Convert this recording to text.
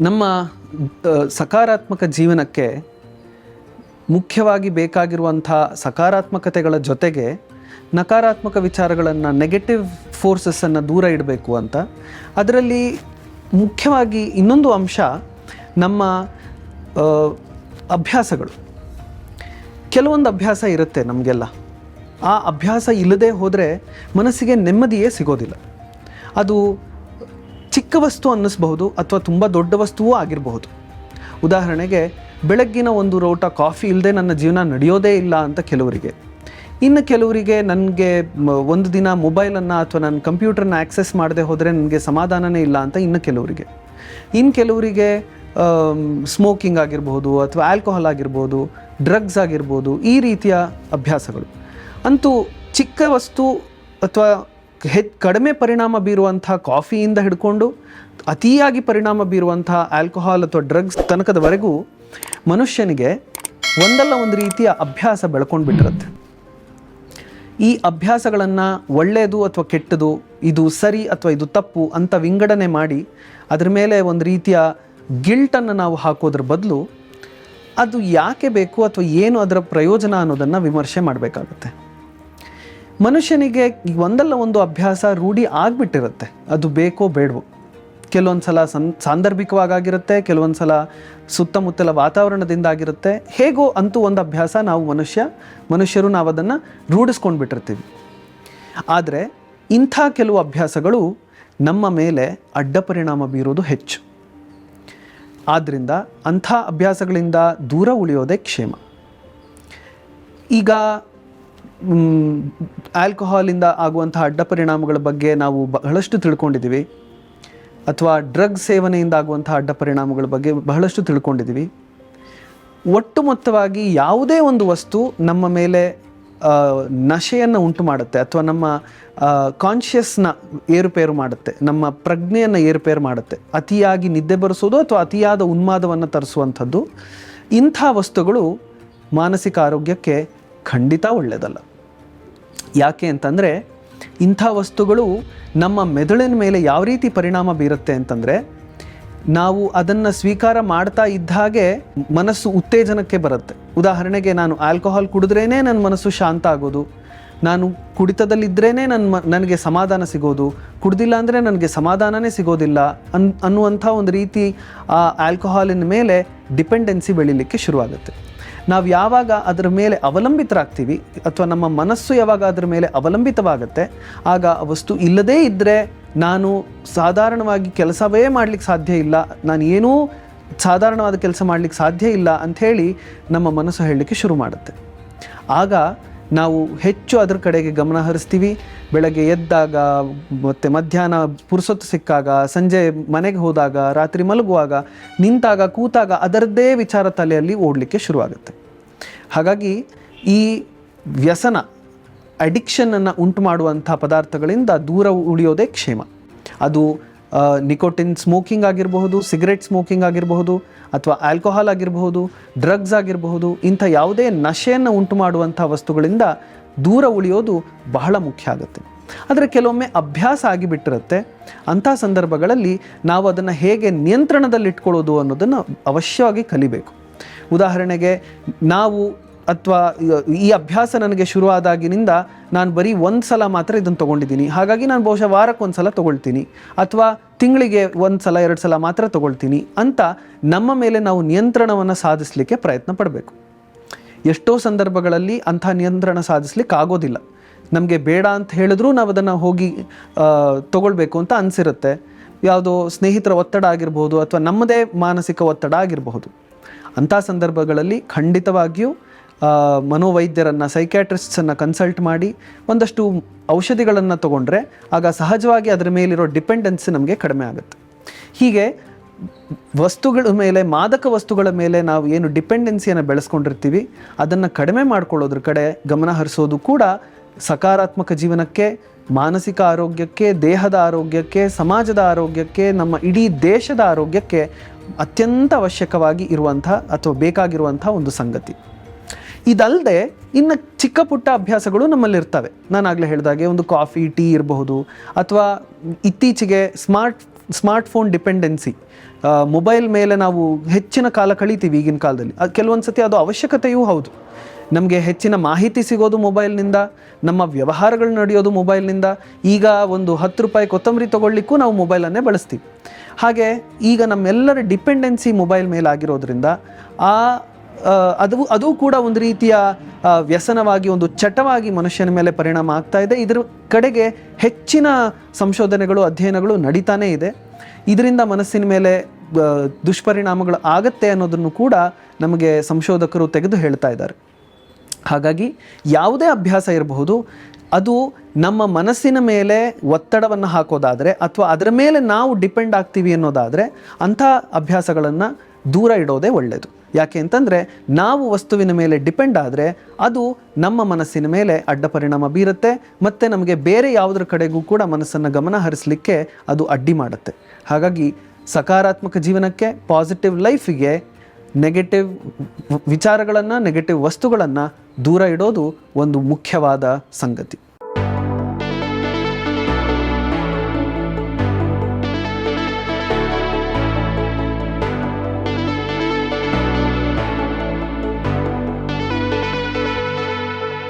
ನಮ್ಮ ಸಕಾರಾತ್ಮಕ ಜೀವನಕ್ಕೆ ಮುಖ್ಯವಾಗಿ ಬೇಕಾಗಿರುವಂಥ ಸಕಾರಾತ್ಮಕತೆಗಳ ಜೊತೆಗೆ ನಕಾರಾತ್ಮಕ ವಿಚಾರಗಳನ್ನು ನೆಗೆಟಿವ್ ಫೋರ್ಸಸ್ಸನ್ನು ದೂರ ಇಡಬೇಕು ಅಂತ. ಅದರಲ್ಲಿ ಮುಖ್ಯವಾಗಿ ಇನ್ನೊಂದು ಅಂಶ ನಮ್ಮ ಅಭ್ಯಾಸಗಳು. ಕೆಲವೊಂದು ಅಭ್ಯಾಸ ಇರುತ್ತೆ ನಮಗೆಲ್ಲ. ಆ ಅಭ್ಯಾಸ ಇಲ್ಲದೆ ಹೋದರೆ ಮನಸ್ಸಿಗೆ ನೆಮ್ಮದಿಯೇ ಸಿಗೋದಿಲ್ಲ. ಅದು ಚಿಕ್ಕ ವಸ್ತು ಅನ್ನಿಸ್ಬಹುದು ಅಥವಾ ತುಂಬ ದೊಡ್ಡ ವಸ್ತುವೂ ಆಗಿರಬಹುದು. ಉದಾಹರಣೆಗೆ, ಬೆಳಗ್ಗಿನ ಒಂದು ರೋಟ ಕಾಫಿ ಇಲ್ಲದೆ ನನ್ನ ಜೀವನ ನಡೆಯೋದೇ ಇಲ್ಲ ಅಂತ ಕೆಲವರಿಗೆ. ಇನ್ನು ಕೆಲವರಿಗೆ ನನಗೆ ಒಂದು ದಿನ ಮೊಬೈಲನ್ನು ಅಥವಾ ನನ್ನ ಕಂಪ್ಯೂಟರ್ನ ಆ್ಯಕ್ಸೆಸ್ ಮಾಡದೆ ಹೋದರೆ ನನಗೆ ಸಮಾಧಾನನೇ ಇಲ್ಲ ಅಂತ ಇನ್ನು ಕೆಲವರಿಗೆ. ಇನ್ನು ಕೆಲವರಿಗೆ ಸ್ಮೋಕಿಂಗ್ ಆಗಿರ್ಬೋದು ಅಥವಾ ಆಲ್ಕೋಹಾಲ್ ಆಗಿರ್ಬೋದು, ಡ್ರಗ್ಸ್ ಆಗಿರ್ಬೋದು ಈ ರೀತಿಯ ಅಭ್ಯಾಸಗಳು. ಅಂತೂ ಚಿಕ್ಕ ವಸ್ತು ಅಥವಾ ಹೆ ಕಡಿಮೆ ಪರಿಣಾಮ ಬೀರುವಂಥ ಕಾಫಿಯಿಂದ ಹಿಡ್ಕೊಂಡು ಅತಿಯಾಗಿ ಪರಿಣಾಮ ಬೀರುವಂಥ ಆಲ್ಕೋಹಾಲ್ ಅಥವಾ ಡ್ರಗ್ಸ್ ತನಕದವರೆಗೂ ಮನುಷ್ಯನಿಗೆ ಒಂದಲ್ಲ ಒಂದು ರೀತಿಯ ಅಭ್ಯಾಸ ಬೆಳ್ಕೊಂಡು ಬಿಟ್ಟಿರುತ್ತೆ ಈ ಅಭ್ಯಾಸಗಳನ್ನು ಒಳ್ಳೆಯದು ಅಥವಾ ಕೆಟ್ಟದು, ಇದು ಸರಿ ಅಥವಾ ಇದು ತಪ್ಪು ಅಂತ ವಿಂಗಡಣೆ ಮಾಡಿ ಅದರ ಮೇಲೆ ಒಂದು ರೀತಿಯ ಗಿಲ್ಟನ್ನು ನಾವು ಹಾಕೋದ್ರ ಬದಲು ಅದು ಯಾಕೆ ಬೇಕು ಅಥವಾ ಏನು ಅದರ ಪ್ರಯೋಜನ ಅನ್ನೋದನ್ನು ವಿಮರ್ಶೆ ಮಾಡಬೇಕಾಗುತ್ತೆ. ಮನುಷ್ಯನಿಗೆ ಒಂದಲ್ಲ ಒಂದು ಅಭ್ಯಾಸ ರೂಢಿ ಆಗಿಬಿಟ್ಟಿರುತ್ತೆ. ಅದು ಬೇಕೋ ಬೇಡವೋ. ಕೆಲವೊಂದು ಸಲ ಸಂ, ಸಾಂದರ್ಭಿಕವಾಗಿರುತ್ತೆ ಕೆಲವೊಂದು ಸಲ ಸುತ್ತಮುತ್ತಲ ವಾತಾವರಣದಿಂದ ಆಗಿರುತ್ತೆ. ಹೇಗೋ ಅಂತೂ ಒಂದು ಅಭ್ಯಾಸ ನಾವು ಮನುಷ್ಯ, ಮನುಷ್ಯರು ನಾವು ಅದನ್ನು ರೂಢಿಸ್ಕೊಂಡು ಬಿಟ್ಟಿರ್ತೀವಿ. ಆದರೆ ಇಂಥ ಕೆಲವು ಅಭ್ಯಾಸಗಳು ನಮ್ಮ ಮೇಲೆ ಅಡ್ಡ ಪರಿಣಾಮ ಬೀರೋದು ಹೆಚ್ಚು. ಆದ್ದರಿಂದ ಅಂಥ ಅಭ್ಯಾಸಗಳಿಂದ ದೂರ ಉಳಿಯೋದೇ ಕ್ಷೇಮ. ಈಗ ಆಲ್ಕೋಹಾಲಿಂದ ಆಗುವಂತಹ ಅಡ್ಡ ಪರಿಣಾಮಗಳ ಬಗ್ಗೆ ನಾವು ಬಹಳಷ್ಟು ತಿಳ್ಕೊಂಡಿದ್ದೀವಿ. ಅಥವಾ ಡ್ರಗ್ ಸೇವನೆಯಿಂದ ಆಗುವಂತಹ ಅಡ್ಡ ಪರಿಣಾಮಗಳ ಬಗ್ಗೆ ಬಹಳಷ್ಟು ತಿಳ್ಕೊಂಡಿದ್ದೀವಿ. ಒಟ್ಟು ಮೊತ್ತವಾಗಿ ಯಾವುದೇ ಒಂದು ವಸ್ತು ನಮ್ಮ ಮೇಲೆ ನಶೆಯನ್ನು ಉಂಟು ಮಾಡುತ್ತೆ, ಅಥವಾ ನಮ್ಮ ಕಾನ್ಷಿಯಸ್ನ ಏರುಪೇರು ಮಾಡುತ್ತೆ, ನಮ್ಮ ಪ್ರಜ್ಞೆಯನ್ನು ಏರುಪೇರು ಮಾಡುತ್ತೆ, ಅತಿಯಾಗಿ ನಿದ್ದೆ ಬರೆಸೋದು ಅಥವಾ ಅತಿಯಾದ ಉನ್ಮಾದವನ್ನು ತರಿಸುವಂಥದ್ದು ಇಂಥ ವಸ್ತುಗಳು ಮಾನಸಿಕ ಆರೋಗ್ಯಕ್ಕೆ ಖಂಡಿತ ಒಳ್ಳೆಯದಲ್ಲ. ಯಾಕೆ ಅಂತಂದರೆ ಇಂಥ ವಸ್ತುಗಳು ನಮ್ಮ ಮೆದುಳಿನ ಮೇಲೆ ಯಾವ ರೀತಿ ಪರಿಣಾಮ ಬೀರುತ್ತೆ ಅಂತಂದರೆ ನಾವು ಅದನ್ನು ಸ್ವೀಕಾರ ಮಾಡ್ತಾ ಇದ್ದ ಹಾಗೆ ಮನಸ್ಸು ಉತ್ತೇಜನಕ್ಕೆ ಬರುತ್ತೆ. ಉದಾಹರಣೆಗೆ ನಾನು ಆಲ್ಕೋಹಾಲ್ ಕುಡಿದ್ರೇ ನನ್ನ ಮನಸ್ಸು ಶಾಂತ ಆಗೋದು. ನಾನು ಕುಡಿತದಲ್ಲಿದ್ರೇ ನನ್ನ ನನಗೆ ಸಮಾಧಾನ ಸಿಗೋದು. ಕುಡ್ದಿಲ್ಲ ಅಂದರೆ ನನಗೆ ಸಮಾಧಾನನೇ ಸಿಗೋದಿಲ್ಲ ಅನ್, ಅನ್ನುವಂಥ ಒಂದು ರೀತಿ ಆ ಆಲ್ಕೋಹಾಲಿನ ಮೇಲೆ ಡಿಪೆಂಡೆನ್ಸಿ ಬೆಳೀಲಿಕ್ಕೆ ಶುರುವಾಗುತ್ತೆ. ನಾವು ಯಾವಾಗ ಅದರ ಮೇಲೆ ಅವಲಂಬಿತರಾಗ್ತೀವಿ ಅಥವಾ ನಮ್ಮ ಮನಸ್ಸು ಯಾವಾಗ ಅದರ ಮೇಲೆ ಅವಲಂಬಿತವಾಗುತ್ತೆ, ಆಗ ಆ ವಸ್ತು ಇಲ್ಲದೇ ಇದ್ದರೆ ನಾನು ಸಾಧಾರಣವಾಗಿ ಕೆಲಸವೇ ಮಾಡಲಿಕ್ಕೆ ಸಾಧ್ಯ ಇಲ್ಲ, ನಾನು ಏನೂ ಸಾಧಾರಣವಾದ ಕೆಲಸ ಮಾಡಲಿಕ್ಕೆ ಸಾಧ್ಯ ಇಲ್ಲ ಅಂಥೇಳಿ ನಮ್ಮ ಮನಸ್ಸು ಹೇಳಲಿಕ್ಕೆ ಶುರು ಮಾಡುತ್ತೆ. ಆಗ ನಾವು ಹೆಚ್ಚು ಅದರ ಕಡೆಗೆ ಗಮನ ಹರಿಸ್ತೀವಿ, ಬೆಳಗ್ಗೆ ಎದ್ದಾಗ, ಮತ್ತು ಮಧ್ಯಾಹ್ನ ಪುರುಸೊತ್ತು ಸಿಕ್ಕಾಗ, ಸಂಜೆ ಮನೆಗೆ ಹೋದಾಗ, ರಾತ್ರಿ ಮಲಗುವಾಗ, ನಿಂತಾಗ, ಕೂತಾಗ ಅದರದ್ದೇ ವಿಚಾರ ತಲೆಯಲ್ಲಿ ಓಡಲಿಕ್ಕೆ ಶುರುವಾಗುತ್ತೆ. ಹಾಗಾಗಿ ಈ ವ್ಯಸನ ಅಡಿಕ್ಷನನ್ನು ಉಂಟು ಮಾಡುವಂಥ ಪದಾರ್ಥಗಳಿಂದ ದೂರ ಉಳಿಯೋದೇ ಕ್ಷೇಮ. ಅದು ನಿಕೋಟಿನ್ ಸ್ಮೋಕಿಂಗ್ ಆಗಿರಬಹುದು ಸಿಗರೆಟ್ ಸ್ಮೋಕಿಂಗ್ ಆಗಿರಬಹುದು, ಅಥವಾ ಆಲ್ಕೋಹಾಲ್ ಆಗಿರಬಹುದು ಡ್ರಗ್ಸ್ ಆಗಿರಬಹುದು, ಇಂಥ ಯಾವುದೇ ನಶೆಯನ್ನು ಉಂಟು ಮಾಡುವಂಥ ವಸ್ತುಗಳಿಂದ ದೂರ ಉಳಿಯೋದು ಬಹಳ ಮುಖ್ಯ ಆಗುತ್ತೆ. ಆದರೆ ಕೆಲವೊಮ್ಮೆ ಅಭ್ಯಾಸ ಆಗಿಬಿಟ್ಟಿರುತ್ತೆ. ಅಂಥ ಸಂದರ್ಭಗಳಲ್ಲಿ ನಾವು ಅದನ್ನು ಹೇಗೆ ನಿಯಂತ್ರಣದಲ್ಲಿಟ್ಕೊಳ್ಳೋದು ಅನ್ನೋದನ್ನು ಅವಶ್ಯವಾಗಿ ಕಲಿಬೇಕು. ಉದಾಹರಣೆಗೆ ನಾವು ಅಥವಾ ಈ ಅಭ್ಯಾಸ ನನಗೆ ಶುರುವಾದಾಗಿನಿಂದ ನಾನು ಬರೀ ಒಂದು ಸಲ ಮಾತ್ರ ಇದನ್ನು ತೊಗೊಂಡಿದ್ದೀನಿ. ಹಾಗಾಗಿ ನಾನು ಬಹುಶಃ ವಾರಕ್ಕೆ ಒಂದು ಸಲ ತೊಗೊಳ್ತೀನಿ. ಅಥವಾ ತಿಂಗಳಿಗೆ ಒಂದು ಸಲ ಎರಡು ಸಲ ಮಾತ್ರ ತೊಗೊಳ್ತೀನಿ ಅಂತ ನಮ್ಮ ಮೇಲೆ ನಾವು ನಿಯಂತ್ರಣವನ್ನು ಸಾಧಿಸಲಿಕ್ಕೆ ಪ್ರಯತ್ನ ಪಡಬೇಕು. ಎಷ್ಟೋ ಸಂದರ್ಭಗಳಲ್ಲಿ ಅಂಥ ನಿಯಂತ್ರಣ ಸಾಧಿಸ್ಲಿಕ್ಕೆ ಆಗೋದಿಲ್ಲ. ನಮಗೆ ಬೇಡ ಅಂತ ಹೇಳಿದ್ರೂ ನಾವು ಅದನ್ನು ಹೋಗಿ ತೊಗೊಳ್ಬೇಕು ಅಂತ ಅನಿಸಿರುತ್ತೆ. ಯಾವುದೋ ಸ್ನೇಹಿತರ ಒತ್ತಡ ಆಗಿರ್ಬೋದು ಅಥವಾ ನಮ್ಮದೇ ಮಾನಸಿಕ ಒತ್ತಡ ಆಗಿರಬಹುದು. ಅಂಥ ಸಂದರ್ಭಗಳಲ್ಲಿ ಖಂಡಿತವಾಗಿಯೂ ಮನೋವೈದ್ಯರನ್ನು ಸೈಕ್ಯಾಟ್ರಿಸ್ಟ್ಸನ್ನು ಕನ್ಸಲ್ಟ್ ಮಾಡಿ ಒಂದಷ್ಟು ಔಷಧಿಗಳನ್ನು ತಗೊಂಡ್ರೆ ಆಗ ಸಹಜವಾಗಿ ಅದರ ಮೇಲಿರೋ ಡಿಪೆಂಡೆನ್ಸಿ ನಮಗೆ ಕಡಿಮೆ ಆಗುತ್ತೆ. ಹೀಗೆ ವಸ್ತುಗಳ ಮೇಲೆ, ಮಾದಕ ವಸ್ತುಗಳ ಮೇಲೆ ನಾವು ಏನು ಡಿಪೆಂಡೆನ್ಸಿಯನ್ನು ಬೆಳೆಸ್ಕೊಂಡಿರ್ತೀವಿ, ಅದನ್ನು ಕಡಿಮೆ ಮಾಡ್ಕೊಳ್ಳೋದ್ರ ಕಡೆ ಗಮನ ಹರಿಸೋದು ಕೂಡ ಸಕಾರಾತ್ಮಕ ಜೀವನಕ್ಕೆ, ಮಾನಸಿಕ ಆರೋಗ್ಯಕ್ಕೆ, ದೇಹದ ಆರೋಗ್ಯಕ್ಕೆ, ಸಮಾಜದ ಆರೋಗ್ಯಕ್ಕೆ, ನಮ್ಮ ಇಡೀ ದೇಶದ ಆರೋಗ್ಯಕ್ಕೆ ಅತ್ಯಂತ ಅವಶ್ಯಕವಾಗಿ ಇರುವಂಥ ಅಥವಾ ಬೇಕಾಗಿರುವಂಥ ಒಂದು ಸಂಗತಿ. ಇದಲ್ಲದೆ ಇನ್ನು ಚಿಕ್ಕ ಪುಟ್ಟ ಅಭ್ಯಾಸಗಳು ನಮ್ಮಲ್ಲಿರ್ತವೆ ನಾನಾಗಲೇ ಹೇಳಿದಾಗೆ ಒಂದು ಕಾಫಿ, ಟೀ ಇರಬಹುದು ಅಥವಾ ಇತ್ತೀಚೆಗೆ ಸ್ಮಾರ್ಟ್, ಸ್ಮಾರ್ಟ್ಫೋನ್ ಡಿಪೆಂಡೆನ್ಸಿ ಮೊಬೈಲ್ ಮೇಲೆ ನಾವು ಹೆಚ್ಚಿನ ಕಾಲ ಕಳಿತೀವಿ ಈಗಿನ ಕಾಲದಲ್ಲಿ. ಅದು ಕೆಲವೊಂದು ಸತಿ ಅದು ಅವಶ್ಯಕತೆಯೂ ಹೌದು. ನಮಗೆ ಹೆಚ್ಚಿನ ಮಾಹಿತಿ ಸಿಗೋದು ಮೊಬೈಲ್ನಿಂದ, ನಮ್ಮ ವ್ಯವಹಾರಗಳು ನಡೆಯೋದು ಮೊಬೈಲ್ನಿಂದ. ಈಗ ಒಂದು ಹತ್ತು ರೂಪಾಯಿ ಕೊತ್ತಂಬರಿ ತೊಗೊಳ್ಲಿಕ್ಕೂ ನಾವು ಮೊಬೈಲನ್ನೇ ಬಳಸ್ತೀವಿ. ಹಾಗೆ ಈಗ ನಮ್ಮೆಲ್ಲರ ಡಿಪೆಂಡೆನ್ಸಿ ಮೊಬೈಲ್ ಮೇಲೆ ಆಗಿರೋದ್ರಿಂದ ಆ, ಅದು ಅದು ಕೂಡ ಒಂದು ರೀತಿಯ ವ್ಯಸನವಾಗಿ, ಒಂದು ಚಟವಾಗಿ ಮನುಷ್ಯನ ಮೇಲೆ ಪರಿಣಾಮ ಆಗ್ತಾ ಇದೆ. ಇದರ ಕಡೆಗೆ ಹೆಚ್ಚಿನ ಸಂಶೋಧನೆಗಳು, ಅಧ್ಯಯನಗಳು ನಡೀತಾನೇ ಇದೆ. ಇದರಿಂದ ಮನಸ್ಸಿನ ಮೇಲೆ ದುಷ್ಪರಿಣಾಮಗಳು ಆಗತ್ತೆ ಅನ್ನೋದನ್ನು ಕೂಡ ನಮಗೆ ಸಂಶೋಧಕರು ತೆಗೆದು ಹೇಳ್ತಾ ಇದ್ದಾರೆ. ಹಾಗಾಗಿ ಯಾವುದೇ ಅಭ್ಯಾಸ ಇರಬಹುದು, ಅದು ನಮ್ಮ ಮನಸ್ಸಿನ ಮೇಲೆ ಒತ್ತಡವನ್ನು ಹಾಕೋದಾದರೆ ಅಥವಾ ಅದರ ಮೇಲೆ ನಾವು ಡಿಪೆಂಡ್ ಆಗ್ತೀವಿ ಅನ್ನೋದಾದರೆ ಅಂಥ ಅಭ್ಯಾಸಗಳನ್ನು ದೂರ ಇಡೋದೇ ಒಳ್ಳೆಯದು ಯಾಕೆ ಅಂತಂದರೆ ನಾವು ವಸ್ತುವಿನ ಮೇಲೆ ಡಿಪೆಂಡ್ ಆದರೆ ಅದು ನಮ್ಮ ಮನಸ್ಸಿನ ಮೇಲೆ ಅಡ್ಡ ಪರಿಣಾಮ ಬೀರುತ್ತೆ ಮತ್ತು ನಮಗೆ ಬೇರೆ ಯಾವುದರ ಕಡೆಗೂ ಕೂಡ ಮನಸ್ಸನ್ನು ಗಮನ ಹರಿಸಲಿಕ್ಕೆ ಅದು ಅಡ್ಡಿ ಮಾಡುತ್ತೆ. ಹಾಗಾಗಿ ಸಕಾರಾತ್ಮಕ ಜೀವನಕ್ಕೆ ಪಾಸಿಟಿವ್ ಲೈಫಿಗೆ ನೆಗೆಟಿವ್ ವಿಚಾರಗಳನ್ನು ನೆಗೆಟಿವ್ ವಸ್ತುಗಳನ್ನು ದೂರ ಇಡೋದು ಒಂದು ಮುಖ್ಯವಾದ ಸಂಗತಿ.